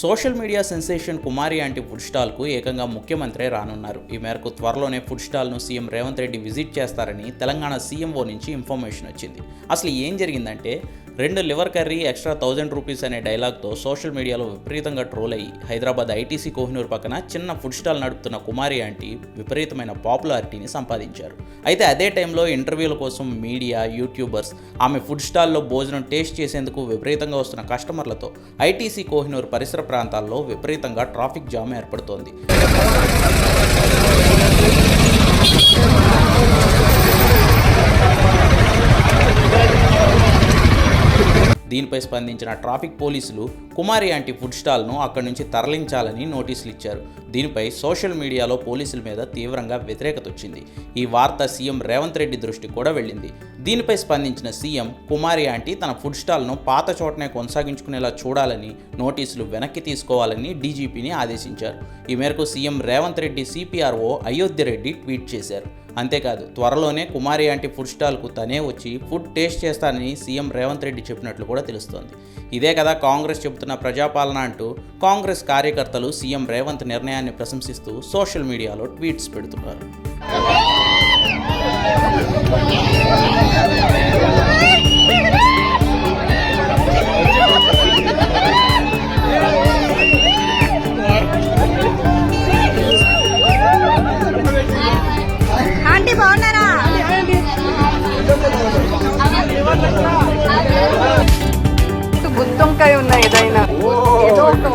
Social media sensation కుమారి అంటే food స్టాల్కు ఏకంగా ముఖ్యమంత్రి రానున్నారు. ఈ మేరకు త్వరలోనే ఫుడ్ స్టాల్ను సీఎం రేవంత్ రెడ్డి విజిట్ చేస్తారని తెలంగాణ సీఎంఓ నుంచి ఇన్ఫర్మేషన్ వచ్చింది. అసలు ఏం జరిగిందంటే రెండు liver curry extra thousand rupees అనే డైలాగ్తో సోషల్ మీడియాలో విపరీతంగా ట్రోల్ అయ్యి హైదరాబాద్ ఐటీసీ కోహినూర్ పక్కన చిన్న ఫుడ్ స్టాల్ నడుపుతున్న కుమారి ఆంటీ విపరీతమైన పాపులారిటీని సంపాదించారు. అయితే అదే టైంలో ఇంటర్వ్యూల కోసం మీడియా యూట్యూబర్స్ ఆమె ఫుడ్ స్టాల్లో భోజనం టేస్ట్ చేసేందుకు విపరీతంగా వస్తున్న కస్టమర్లతో ఐటీసీ కోహినూర్ పరిసర ప్రాంతాల్లో విపరీతంగా ట్రాఫిక్ జామ్ ఏర్పడుతోంది. దీనిపై స్పందించిన ట్రాఫిక్ పోలీసులు కుమారి ఆంటీ ఫుడ్ స్టాల్ను అక్కడి నుంచి తరలించాలని నోటీసులు ఇచ్చారు దీనిపై సోషల్ మీడియాలో పోలీసుల మీద తీవ్రంగా వ్యతిరేకత వచ్చింది. ఈ వార్త సీఎం రేవంత్ రెడ్డి దృష్టికి కూడా వెళ్ళింది. దీనిపై స్పందించిన సీఎం కుమారి ఆంటీ తన ఫుడ్ స్టాల్ను పాత చోటనే కొనసాగించుకునేలా చూడాలని నోటీసులు వెనక్కి తీసుకోవాలని డీజీపీని ఆదేశించారు. ఈ మేరకు CM Revanth Reddy CPRO Ayodhya Reddy tweet చేశారు. అంతేకాదు త్వరలోనే కుమారి ఆంటీ ఫుడ్ స్టాల్కు తనే వచ్చి ఫుడ్ టేస్ట్ చేస్తానని సీఎం రేవంత్ రెడ్డి చెప్పినట్లు కూడా తెలుస్తోంది. ఇదే కదా కాంగ్రెస్ చెబుతున్న ప్రజాపాలన అంటూ కాంగ్రెస్ కార్యకర్తలు సీఎం రేవంత్ నిర్ణయాన్ని ప్రశంసిస్తూ సోషల్ మీడియాలో ట్వీట్స్ పెడుతున్నారు.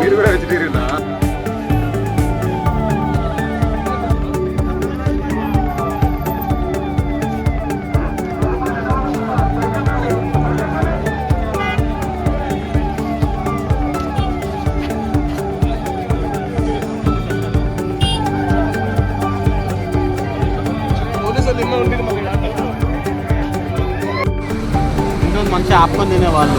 మీరు కూడా వెజిటేరియనా ఇంకొక మంచి ఆపుకొని తినేవాళ్ళు